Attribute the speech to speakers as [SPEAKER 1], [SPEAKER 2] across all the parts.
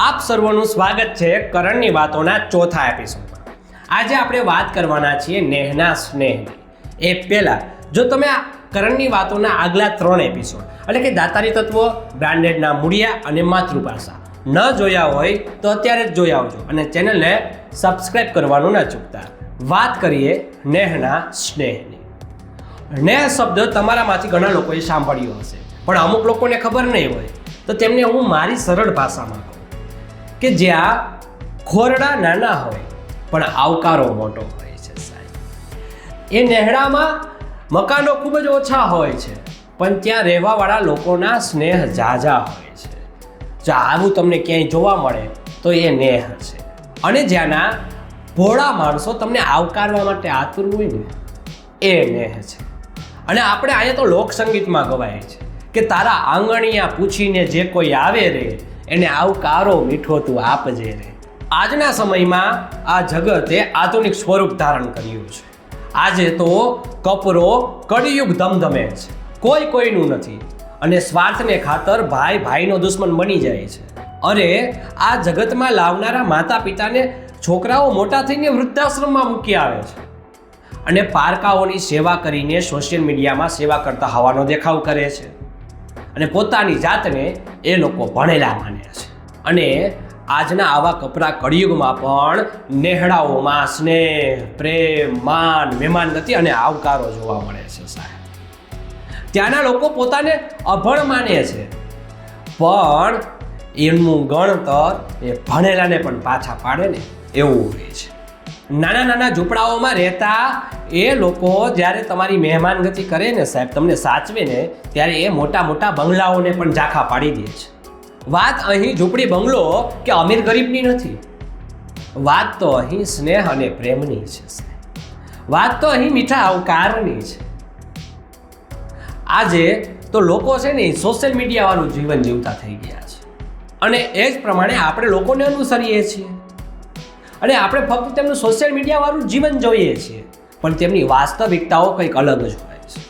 [SPEAKER 1] આપ સર્વનું સ્વાગત છે કરણની વાતોના ચોથા એપિસોડમાં આજે આપણે વાત કરવાના છીએ નેહના સ્નેહની. એ પહેલાં, જો તમે આ કરણની વાતોના આગલા ત્રણ એપિસોડ એટલે કે દાતારી તત્વો, બ્રાન્ડેડના મૂળિયા અને માતૃભાષા, ન જોયા હોય તો અત્યારે જ જોઈ આવજો અને ચેનલને સબસ્ક્રાઇબ કરવાનું ન ચૂકતા. વાત કરીએ નેહના સ્નેહની. નેહ શબ્દ તમારામાંથી ઘણા લોકોએ સાંભળ્યો હશે, પણ અમુક લોકોને ખબર નહીં હોય, તો તેમને હું મારી સરળ ભાષામાં કે જ્યાં ખોરડા નાના હોય, પણ આવકારો મોટો હોય છે સાહેબ. એ નેહડામાં મકાનો ખૂબ જ ઓછા હોય છે, પણ ત્યાં રહેવાવાળા લોકોના સ્નેહ ઝાઝા હોય છે. જો આવું તમને ક્યાંય જોવા મળે, તો એ નેહ છે. અને જ્યાંના ભોળા માણસો તમને આવકારવા માટે આતુર હોય ને, એ નેહ છે. અને આપણે અહીંયા તો લોકસંગીતમાં ગવાય છે કે તારા આંગણિયા પૂછીને જે કોઈ આવે રે એને આવકારો મીઠો તું આપજે રે આજના સમયમાં આ જગતે આધુનિક સ્વરૂપ ધારણ કર્યું છે. આજે તો કપરો કળિયુગ ધમધમે છે. કોઈ કોઈનું નથી. અને સ્વાર્થને ખાતર ભાઈ ભાઈનો દુશ્મન બની જાય છે. અરે, આ જગતમાં લાવનારા માતા પિતાને છોકરાઓ મોટા થઈને વૃદ્ધાશ્રમમાં મૂકી આવે છે. અને પારકાઓની સેવા કરીને સોશિયલ મીડિયામાં સેવા કરતા હોવાનો દેખાવ કરે છે. અને પોતાની જાતને એ લોકો ભણેલા માને છે. અને આજના આવા કપરા કળિયુગમાં પણ નેહડાઓમાં સ્નેહ, પ્રેમ, માન, મહેમાન નથી અને આવકારો જોવા મળે છે સાહેબ. ત્યાંના લોકો પોતાને અભણ માને છે. પણ એમનું ગણતર એ ભણેલાને પણ પાછા પાડે ને એવું હોય છે. નાના નાના ઝૂંપડાઓમાં રહેતા એ લોકો જ્યારે તમારી મહેમાનગતિ કરે ને સાહેબ, તમને સાચવે ને, ત્યારે એ મોટા મોટા બંગલાઓને પણ ઝાંખા પાડી દે છે. વાત અહીં ઝૂંપડી બંગલો કે અમીર ગરીબની નથી. વાત તો અહીં સ્નેહ અને પ્રેમની છે વાત તો અહીં મીઠા આવકારની છે. આજે તો લોકો છે ને સોશિયલ મીડિયાવાળું જીવન જીવતા થઈ ગયા છે. અને એ જ પ્રમાણે આપણે લોકોને અનુસરીએ છીએ. અને આપણે ફક્ત તેમનું સોશિયલ મીડિયાવાળું જીવન જોઈએ છીએ. પણ તેમની વાસ્તવિકતાઓ કંઈક અલગ જ હોય છે.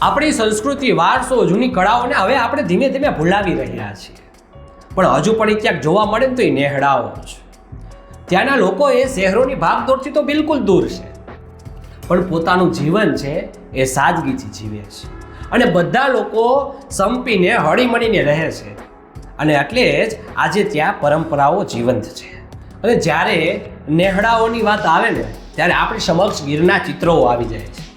[SPEAKER 1] આપણી સંસ્કૃતિ, વારસો, જૂની કળાઓને હવે આપણે ધીમે ધીમે ભૂલાવી રહ્યા છીએ. પણ હજુ પણ એ ક્યાંક જોવા મળે ને તો એ નેહડાઓ છે ત્યાંના લોકો એ શહેરોની ભાગદોડથી તો બિલકુલ દૂર છે. પણ પોતાનું જીવન છે એ સાદગીથી જીવે છે. અને બધા લોકો સંપીને, હળીમળીને રહે છે. અને એટલે જ આજે ત્યાં પરંપરાઓ જીવંત છે. અને જ્યારે નેહડાઓની વાત આવે ને ત્યારે આપણી સમક્ષ ગીરના ચિત્રો આવી જાય છે.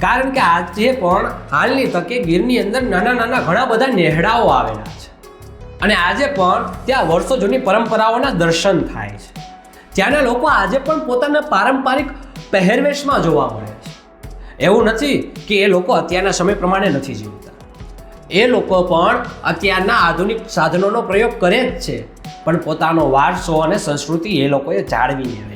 [SPEAKER 1] કારણ કે આજે પણ હાલની તકે ગીરની અંદર નાના નાના ઘણા બધા નેહડાઓ આવેલા છે. અને આજે પણ ત્યાં વર્ષો જૂની પરંપરાઓના દર્શન થાય છે. ત્યાંના લોકો આજે પણ પોતાના પારંપરિક પહેરવેશમાં જોવા મળે છે. એવું નથી કે એ લોકો અત્યારના સમય પ્રમાણે નથી જીવતા. એ લોકો પણ અત્યારના આધુનિક સાધનોનો પ્રયોગ કરે જ છે. પણ પોતાનો વારસો અને સંસ્કૃતિ એ લોકોએ છે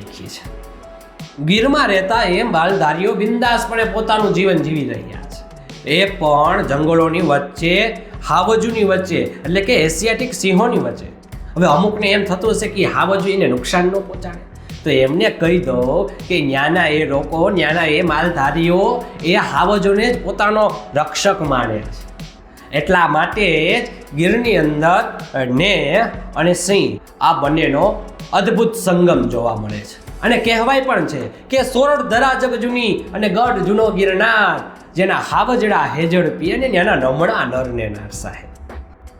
[SPEAKER 1] ગીરમાં રહેતા એ માલધારીઓ બિંદાસપણે પોતાનું જીવન જીવી રહ્યા છે. એ પણ જંગલોની વચ્ચે, હાવજુની વચ્ચે, એટલે કે એશિયાટિક સિંહોની વચ્ચે. હવે અમુકને એમ થતું હશે કે હાવજુ એને નુકસાન ન પહોંચાડે. તો એમને કહી દો કે ન્યાના એ લોકો, ન્યાના એ માલધારીઓ, એ હાવજોને જ પોતાનો રક્ષક માને છે. એટલા માટે જ ગીરની અંદર ને અને સિંહ આ બંનેનો અદ્ભુત સંગમ જોવા મળે છે. અને કહેવાય પણ છે કે સોરઠ ધરા જગ જૂની અને ગઢ જૂનો ગિરનાર, જેના હાવજડા હેજડ પી અને એના નમણા નરને નર સાહેબ.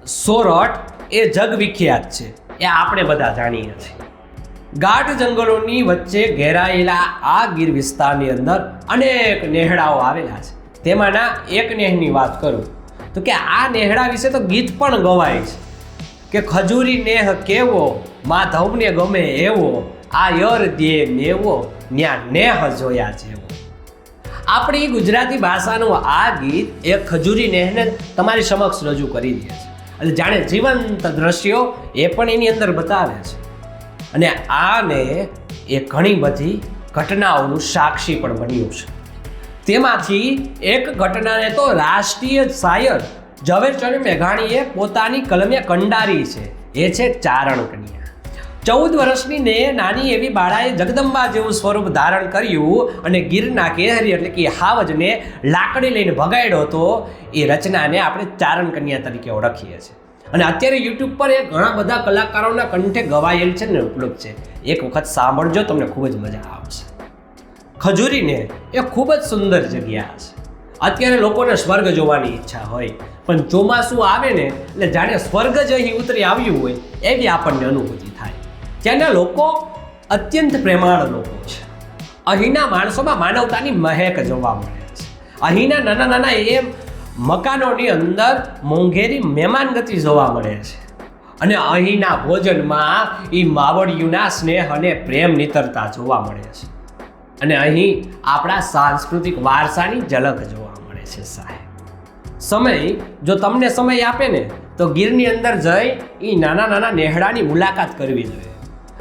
[SPEAKER 1] સોરઠ એ જગ વિખ્યાત છે, એ આપણે બધા જાણીએ છીએ. ગાઢ જંગલોની વચ્ચે ઘેરાયેલા આ ગીર વિસ્તારની અંદર અનેક નેહડાઓ આવેલા છે. તેમાંના એક નેહની વાત કરું તો કે આ નેહડા વિશે તો ગીત પણ ગવાય છે કે ખજૂરી નેહ કેવો, માધવને ગમે એવો આ યર દે મેવો ન્યા નેહ જોયા જેવો. આપણી ગુજરાતી ભાષાનું આ ગીત એ ખજૂરી નેહને તમારી સમક્ષ રજૂ કરી દે છે. અને જાણે જીવંત દ્રશ્યો એ પણ એની અંદર બતાવે છે. અને આને એ ઘણી બધી ઘટનાઓનું સાક્ષી પણ બન્યું છે. તેમાંથી એક ઘટનાને તો રાષ્ટ્રીય શાયર ઝવેરચંદ મેઘાણીએ પોતાની કલમે કંડારી છે. એ છે ચારણ કન્યા. ચૌદ વર્ષની ને નાની એવી બાળાએ જગદંબા જેવું સ્વરૂપ ધારણ કર્યું અને ગીરના કેહરી એટલે કે હાવજને લાકડી લઈને ભગાડ્યો હતો. એ રચનાને આપણે ચારણ કન્યા તરીકે ઓળખીએ છીએ. અને અત્યારે યુટ્યુબ પર એ ઘણા બધા કલાકારોના કંઠે ગવાયેલ છે ને ઉપલબ્ધ છે. એક વખત સાંભળજો, તમને ખૂબ જ મજા આવશે. ખજૂરીને એ ખૂબ જ સુંદર જગ્યા છે. અત્યારે લોકોને સ્વર્ગ જોવાની ઈચ્છા હોય, પણ ચોમાસું આવે ને એટલે જાણે સ્વર્ગ જ અહીં ઉતરી આવ્યું હોય એવી આપણને અનુભૂતિ ત્યાંના લોકો અત્યંત પ્રેમાળ લોકો છે. અહીંના માણસોમાં માનવતાની મહેક જોવા મળે છે. અહીંના નાના નાના એ મકાનોની અંદર મોંઘેરી મહેમાનગતિ જોવા મળે છે. અને અહીંના ભોજનમાં એ માવડિયુના સ્નેહ અને પ્રેમ નિતરતા જોવા મળે છે. અને અહીં આપણા સાંસ્કૃતિક વારસાની ઝલક જોવા મળે છે સાહેબ. સમય, જો તમને સમય આપે ને, તો ગીરની અંદર જઈ એ નાના નાના નેહડાની મુલાકાત કરવી જોઈએ.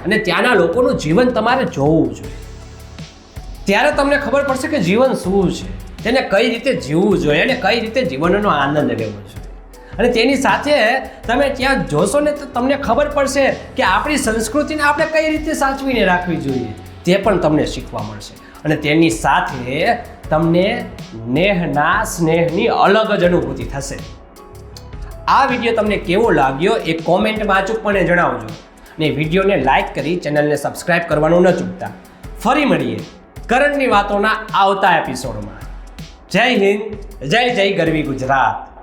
[SPEAKER 1] અને ત્યાંના લોકોનું જીવન તમારે જોવું જોઈએ. ત્યારે તમને ખબર પડશે કે જીવન શું છે, તેને કઈ રીતે જીવવું જોઈએ અને કઈ રીતે જીવનનો આનંદ લેવો જોઈએ. અને તેની સાથે તમે ત્યાં જોશો ને તો તમને ખબર પડશે કે આપણી સંસ્કૃતિને આપણે કઈ રીતે સાચવીને રાખવી જોઈએ, તે પણ તમને શીખવા મળશે. અને તેની સાથે તમને નેહના સ્નેહની અલગ જ અનુભૂતિ થશે. આ વીડિયો તમને કેવો લાગ્યો એ કોમેન્ટમાં અચૂકપણે જણાવજો. ને વિડીયોને લાઇક કરી ચેનલને સબસ્ક્રાઇબ કરવાનું ન ચૂકતા. ફરી મળીએ કરંટની વાતોના આવતા એપિસોડમાં. જય હિન્દ, જય જય ગરવી ગુજરાત.